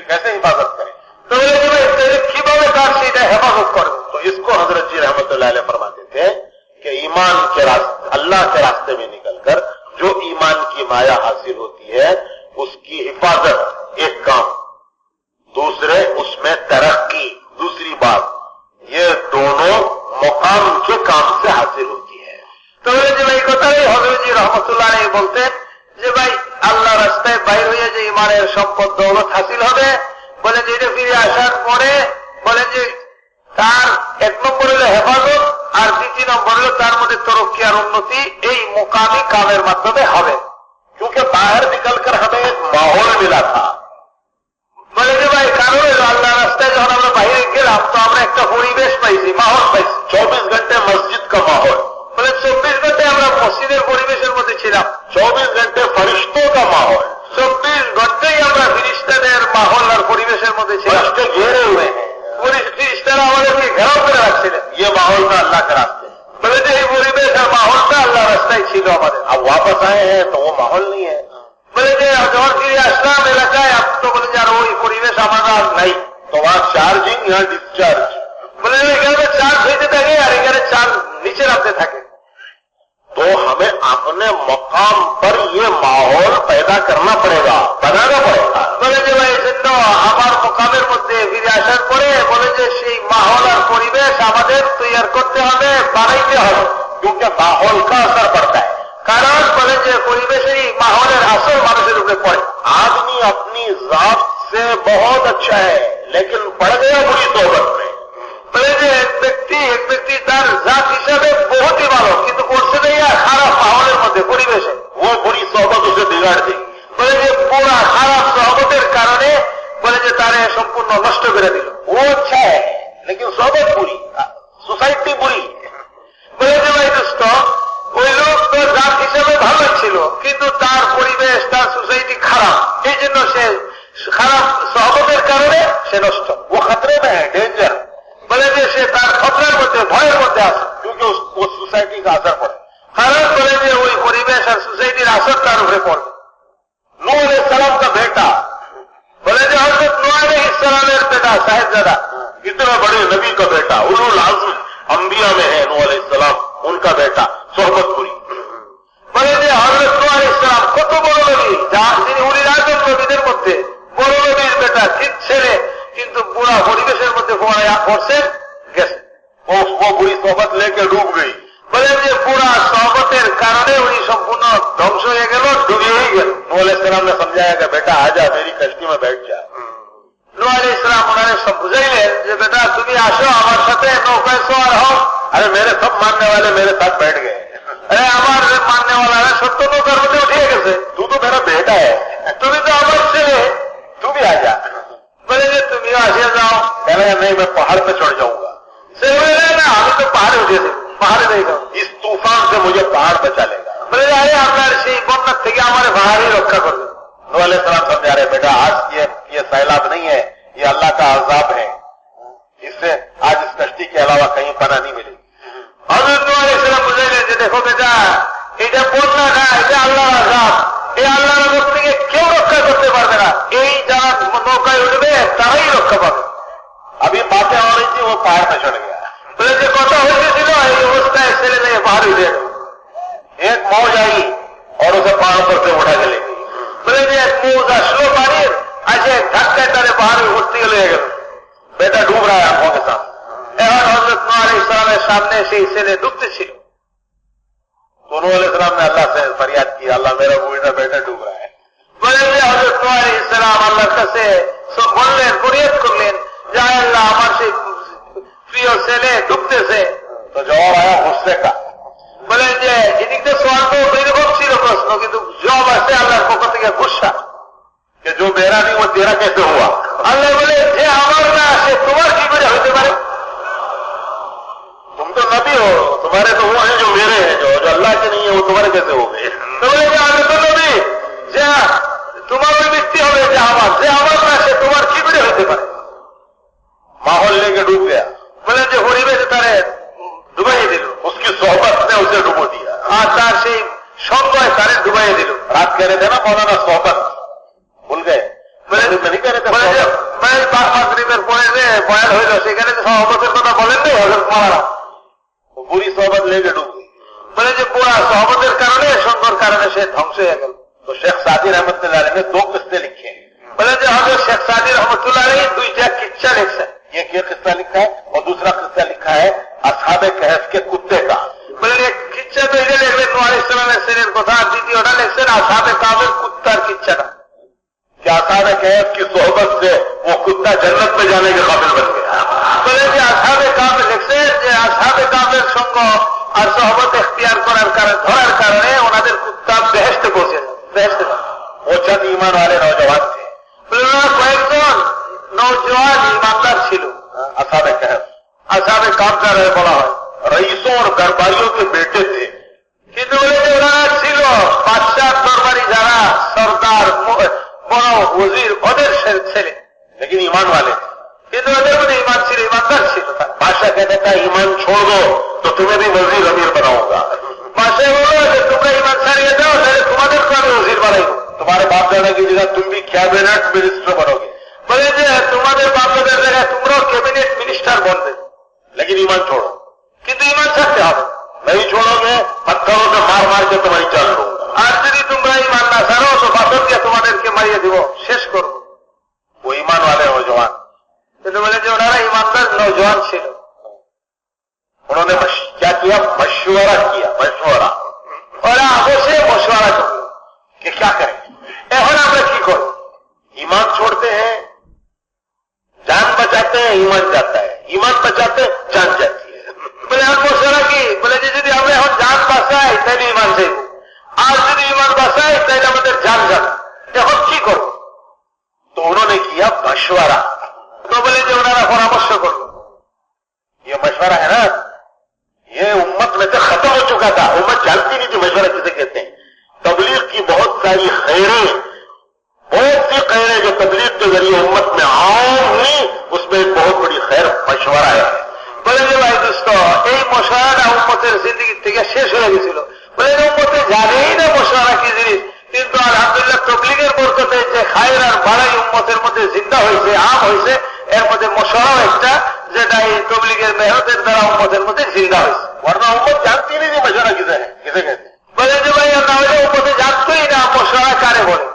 کیسے حفاظت کریں۔ تو کھیبوں میں کاٹ حفاظت کرو تو اس کو حضرت جی رحمت اللہ علیہ فرماتے تھے کہ ایمان کے راستے اللہ کے راستے میں نکل کر جو ایمان کی مایا حاصل ہوتی ہے، اس کی حفاظت রাস্তায় বাইর হয়ে যে ইমানের সম্পদ দৌলত হাসিল হবে বলে যে এটা ফিরে আসার পরে বলেন যে তার এক নম্বর হলো হেফাজত আর দ্বিতীয় নম্বর হলো তার মধ্যে তরক্কি আর উন্নতি এই মোকামি কামের মাধ্যমে হবে क्योंकि बाहर निकलकर हमें एक माहौल मिला था বলে যে ভাই কারণ হলো আল্লাহ রাস্তায় যখন আমরা বাইরে গেলাম তো আমরা একটা পরিবেশ পাইছি মাহল পাইছি चौबीस घंटे मस्जिद का माहौल বলে চব্বিশ ঘন্টায় আমরা মসজিদের পরিবেশের মধ্যে ছিলাম चौबीस घंटे फरिश्तों का माहौल ہونا اللہ کے راستے بولے بولے بے سر ماحول تھا اللہ راستہ ہی سیدھا ہمارے۔ اب واپس آئے ہیں تو وہ ماحول نہیں ہے۔ ہاں۔ بولے جی ہزور کی اسلام علاقہ ہے اب تو بولے جی، جا رہا وہی پوری سامان نہیں۔ تو وہاں چارجنگ یہاں ڈسچارج؟ بولے چارج ہইতে থাকে আর এখানে চার্জ নিচে রাখতে থাকে تو ہمیں اپنے مقام پر یہ ماحول जात से बहुत अच्छा है लेकिन पड़ गया बुरी सोबत में বলে যে এক ব্যক্তি এক ব্যক্তি তার জাত হিসাবে বহুতই ভালো কিন্তু করছে না খারাপ মাহলের মধ্যে পরিবেশে वो बुरी सोबत उसे बिगाड़ देगी বলে যে পুরা খারাপ সহবতের কারণে বলে যে তারে সম্পূর্ণ নষ্ট করে দিল वो अच्छा है लेकिन सोबत बुरी सोसाइटी बुरी বলে যে ভাই দোস্ত ভয়ের মধ্যে আছে क्योंकि उस, उस सोसाइटी का असर पड़े কারণ বলে যে ওই পরিবেশ আর সোসাইটির আসর তার উপরে পড়বে नूह सलाम का बेटा বলে যে হজরত নোয়ার ইসলামের বেটা সাহেবজাদা इतना बड़े नबी का बेटा उलुल आजम अंबिया में है नूह सलाम उनका बेटा सोहबत बुरी বলে যে হজরত নোয়ার ইসলাম কত বড় নবী যা তিনি উনি রাজন নবীদের মধ্যে বড় নবীর বেটা ঠিক ছেলে কিন্তু পুরা পরিবেশের মধ্যে পড়ায় পড়ছেন গেছে वो वो बुरी सोहबत लेके डूब गई বলে যে পুরা সহবতের কারণে উনি সম্পূর্ণ ধ্বংস হয়ে গেল ডুবিয়ে হয়ে গেল नूह सलाम ने समझाया कि बेटा आजा मेरी कश्ती में बैठ जा নোয়ার ইসলাম ওনারে সব বুঝাইলেন যে বেটা তুমি আসো আমার সাথে নৌকায় সোয়ার হও अरे मेरे सब मानने वाले मेरे साथ बैठ गए আরে আমার মান্যওয়ালারা সত্য নৌকার মধ্যে উঠে গেছে तू तो मेरा बेटा है তুমি پہاڑ دے گا اس طوفان سے مجھے پہاڑ بچا لے گا۔ میں ارے ہمارے سے ہمارے باہر ہی رکھا کر دو۔ علیہ السلام سمجھا رہے بیٹا آج یہ یہ سیلاب نہیں ہے یہ اللہ کا عذاب ہے۔ اس سے آج اس کشتی کے علاوہ کہیں پناہ نہیں ملے گی۔ حضرت علیہ السلام گزرے سے جی دیکھو بیٹا یہ بولنا تھا یہ اللہ عذاب یہ اللہ رب کے کیوں رکھا کرتے پڑ رہا یہی جہاں موقع اٹھے تبھی رکھا پڑ ابھی باتیں ہو رہی تھی وہ پہاڑ میں چڑھ گیا বলে যে কথা হয়েছিল এই অবস্থায় ছেলে মেয়ে পাহাড় উঠে গেল। एक मौज आई और उसे पहाड़ पर से उठा के ले गई বলে যে এক মুজ আসলো বাড়ির আসে ধাক্কায় তারে পাহাড়ে ভর্তি হয়ে গেল बेटा डूब रहा है आंखों के सामने এখন হজরত নোয়ার ইসলামের সামনে সেই ছেলে ডুবতে ছিল तो नूह सलाम ने अल्लाह से फरियाद की अल्लाह मेरा बूढ़ा बेटा डूब रहा है বলে যে হজরত নোয়ার ইসলাম আল্লাহর কাছে সব বললেন ফরিয়াদ করলেন যে আয় আল্লাহ আমার সেই প্রিয় ছেলে ডুবতেছে तो जवाब आया गुस्से का বলে যে এদিক দিয়ে সোয়াল তো এরকম ছিল প্রশ্ন কিন্তু জবাব আছে আল্লাহর পক্ষ থেকে গুসা कि जो मेरा नहीं वो तेरा कैसे हुआ আল্লাহ বলে যে আমার না সে তোমার কি করে হতে পারে तुम तो नबी हो तुम्हारे तो वो हैं जो मेरे हैं जो जो अल्लाह के नहीं है वो तुम्हारे कैसे हो गए তো বলে যে আমি তো নবী যে তোমার ওই ব্যক্তি হবে যে আমার যে আমার না সে তোমার কি করে হতে পারে माहौल लेके डूब गया বলে যে হরিবেশ তারে ডুবাইয়ে দিল। উসকি সোহবত উসে ডুবো দিয়া আর তার সেই সঙ্গে তারে ডুবাইয়ে দিল। রাত কেড়ে দেয় না মৌলানা। সোহবত ভুল গে দুইটা কিচ্ছা লিখছেন। یہ یہ قصہ لکھا ہے اور دوسرا قصہ لکھا ہے اصحاب کہف کے کتے کا۔ বলেন اصحاب کہف کی صحبت سے وہ کتا جنت میں جانے کے قابل بن گیا؟ বলেন যে আসাবে কাব লিখছেন যে আসাবে কাবের সঙ্গ اختیار করার কারণে ধরার কারণে ওনাদের কুত্তা বেহেস্তে পৌঁছে وہ چند ایمان والے نوجوان تھے۔ कहफ আসাবে কাবদার বলা হয় रईसों और दरबारियों के बेटे थे কিন্তু বলে যে ওনারা ছিল বাদশাহ দরবারি যারা সর্দার ম- বড় ওজির ওদের ছে- ছেলে लेकिन ईमान वाले थे কিন্তু ওদের মধ্যে ইমান ছিল ইমানদার ছিল তারা। बादशाह कहता था ईमान छोड़ दो तो तुम्हें भी वजीर अमीर बनाऊंगा বাদশাহ বললো যে তোমরা ইমান ছাড়িয়ে দাও তাহলে তোমাদেরকে আমি ওজির বানাইব तुम्हारे बाप दादा की जगह तुम भी कैबिनेट मिनिस्टर बनोगे বলে যে তোমাদের বাপদের জায়গায় তোমরাও ক্যাবিনেট تو بولے کہ اونا ایماندار نوجوان سے انہوں نے کیا کیا؟ مشورہ کیا، مشورہ۔ اور آگوں سے مشورہ کیا کہ کیا کریں؟ اے ہونا ہم کی ایمان چھوڑتے ہیں، جان بچاتے ہیں، ایمان جاتا ہے۔ ایمان بچاتے ہیں، جان جاتی ہے۔ بولے ہم مشورہ کی، بولے جی جی ہمیں ہم جان بسا ہے، اتنے بھی ایمان سے۔ آج جی ایمان بسا ہے، اتنے ہمیں جان جاتا ہے ہم کی کرو؟ تو انہوں نے کیا؟ مشورہ۔ তো বলে যে ওনারা পরামর্শ করলো ये मशवरा है ना ये उम्मत में से खत्म हो चुका था उम्मत जानती नहीं थी मशवरा किसे कहते हैं तबलीग की बहुत सारी खैरें बहुत सी खैरें जो तबलीग के जरिए उम्मत में आम हुई उसमें एक बहुत बड़ी खैर मशवरा है বলে যে ভাই দোস্ত এই মশওয়ারাটা উম্মতের জিন্দগি থেকে শেষ হয়ে গেছিল বলে যে উম্মতে জানেই না মশওয়ারা কি জিনিস কিন্তু আলহামদুলিল্লাহ তবলিগের বরকতে যে খায়ের আর বাড়াই উম্মতের মধ্যে জিন্দা হয়েছে আম হয়েছে এর মধ্যে মশলাও একটা যেটা এই তবলিগের মেহনতের দ্বারা উম্মতের মধ্যে জিন্দা হয়েছে। বর্ণা উম্মত জানতেই নেই যে মশলা কিসে কিসে বলে যে ভাই না হলে উম্মতে জানতেই না মশলা কারে বলে।